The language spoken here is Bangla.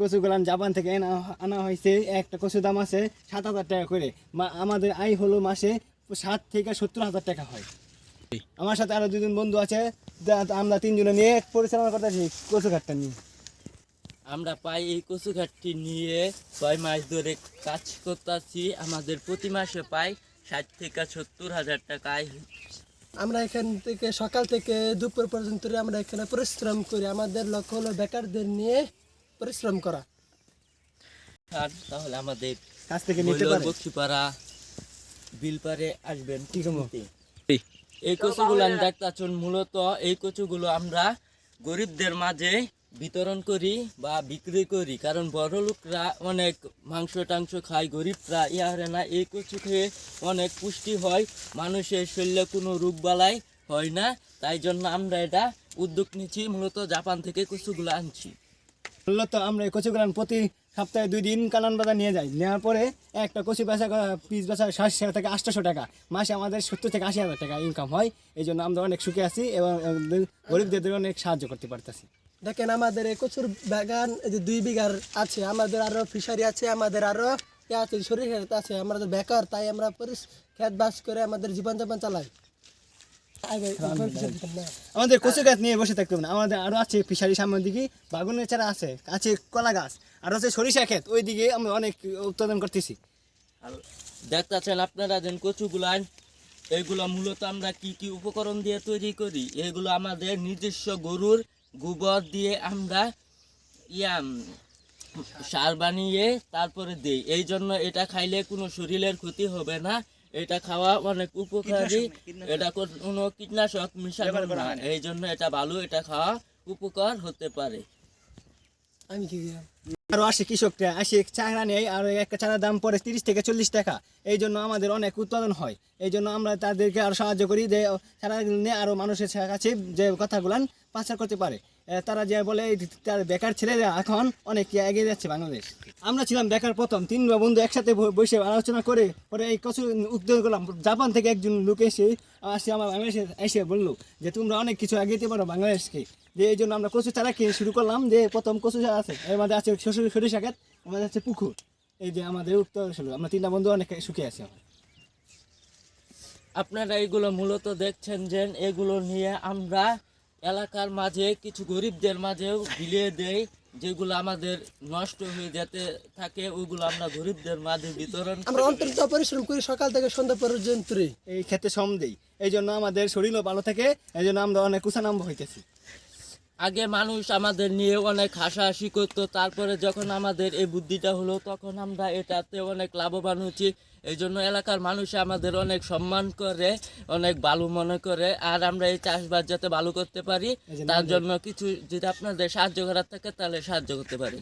কচুগুলান জাপান থেকে আনা আনা হয়েছে। একটা কচুর দাম আছে সাত হাজার টাকা করে। মা- আমাদের আয় হলো মাসে ষাট থেকে সত্তর হাজার টাকা হয়। আমার সাথে আরও দুজন বন্ধু আছে যা- আমরা তিনজনে নিয়ে পরিচালনা করতেছি কচু ঘাটটা নিয়ে। আমরা পাই এই কচু ঘাটটি নিয়ে ছয় মাস ধরে কাজ করতেছি। আমাদের প্রতি মাসে পাই ষাট থেকে সত্তর হাজার টাকা আয় আমরা এখান থেকে সকাল থেকে দুপুর পর্যন্ত আমরা এখানে পরিশ্রম করি। আমাদের লক্ষ্য হলো বেকারদের নিয়ে পরিশ্রম করা। আর তাহলে আমাদের কাছ থেকে নিতে পারে বক্সিপাড়া বিলপারে আসবেন কি কমো? এই কচুগুলো দেখতেছেন মূলত এই কচুগুলো আমরা গরিবদের মাঝে বিতরণ করি বা বিক্রি করি। কারণ বড় লোকরা অনেক মাংস টাংস খায় গরিবরা ইয়ারে না এই কচু খেয়ে অনেক পুষ্টি হয় মানুষের শরীরে কোনো রোগ বালাই হয় না। তাই জন্য আমরা এটা উদ্যোগ নিচ্ছি মূলত জাপান থেকে কচুগুলো আনছি। মূলত আমরা এই কচুগুলান প্রতি সপ্তাহে দুই দিন কানান বাজার নিয়ে যাই। নেওয়ার পরে একটা কচু বেচা পিস বেচা সাতশো থেকে আটশোশো টাকা। মাসে আমাদের সত্তর থেকে আশি হাজার টাকা ইনকাম হয়। এই জন্য আমরা অনেক সুখে আছি এবং গরিবদের অনেক সাহায্য করতে পারতেছি। দেখেন, আমাদের এই কচুর বাগান যে দুই বিঘার আছে, আমাদের আরও ফিশারি আছে, আমাদের আরও ইয়ে আছে ক্ষেত আছে আমাদের বেকার, তাই আমরা খেত বাস করে আমাদের জীবনযাপন চালাই আগে ফিশারি দিতাম না। আমাদের কচু গাছ নিয়ে বসে থাকতে হবে না। আমাদের আরও আছে ফিশারি সামনের দিকে বাগুনের চারা আছে আছে কলা গাছ আর আছে সরিষা ক্ষেত। ওই দিকে আমরা অনেক উৎপাদন করতেছি। আর দেখতেছেন আপনারা যেন কচুগুলান এগুলো মূলত আমরা কি কি উপকরণ দিয়ে তৈরি করি? এগুলো আমাদের নিজস্ব গরুর গোবর দিয়ে আমরা ইয়া সার বানিয়ে তারপরে দেই। এই জন্য এটা খাইলে কোনো শরীরের ক্ষতি হবে না। এটা খাওয়া অনেক উপকারী। এটা কোনো কীটনাশক মিশানো না এই জন্য এটা ভালো এটা খাওয়া উপকার হতে পারে। আমি কি? আরও আসে কৃষকরা আসে চারা নেয় আর একটা চারার দাম পড়ে তিরিশ থেকে চল্লিশ টাকা। এই জন্য আমাদের অনেক উৎপাদন হয়। এই জন্য আমরা তাদেরকে আরও সাহায্য করি যে চারা নিয়ে আরও মানুষের কাছে যে কথাগুলান পাচার করতে পারে। তারা যে বলে তার বেকার ছেলেরা এখন অনেক এগিয়ে যাচ্ছে বাংলাদেশ। আমরা ছিলাম বেকার প্রথম, তিন বন্ধু একসাথে বসে আলোচনা করে, পরে এই কচু উদ্যোগ করলাম। জাপান থেকে একজন লোক এসে, আসে আমার বাংলাদেশে, এসে বলল যে, তোমরা অনেক কিছু এগিয়ে পারো বাংলাদেশকে। যে, এই জন্য আমরা কচু চারা কিনে শুরু করলাম। যে, প্রথম কচু চারা আছে, এর মধ্যে আছে শ্বশুর সরিষা ক্ষেত আমাদের আছে পুকুর। এই যে আমাদের উত্তর আমরা তিনটা বন্ধু অনেক সুখে আছি। আপনারা এগুলো মূলত দেখছেন যে, এগুলো নিয়ে আমরা এলাকার মাঝে কিছু গরিবদের মাঝেও বিলিয়ে দেয় যেগুলো আমাদের নষ্ট হয়ে যেতে থাকে ওগুলো আমরা গরিবদের মাঝে বিতরণ আমরা অন্তর্ত পরিশ্রম করি সকাল থেকে সন্ধ্যা পর্যন্ত। এই ক্ষেত্রে শ্রম দেই। এই জন্য আমাদের শরীরও ভালো থাকে এই জন্য আমরা অনেক কুসানাম্ব হইতেছি। আগে মানুষ আমাদের নিয়ে অনেক হাসাহাসি করতো তারপরে যখন আমাদের এই বুদ্ধিটা হলো তখন আমরা এটাতে অনেক লাভবান হচ্ছি এই জন্য এলাকার মানুষ আমাদের অনেক সম্মান করে অনেক ভালো মনে করে আর আমরা এই চাষবাস যাতে ভালো করতে পারি তার জন্য কিছু যদি আপনাদের সাহায্য করার থাকে তাহলে সাহায্য করতে পারি।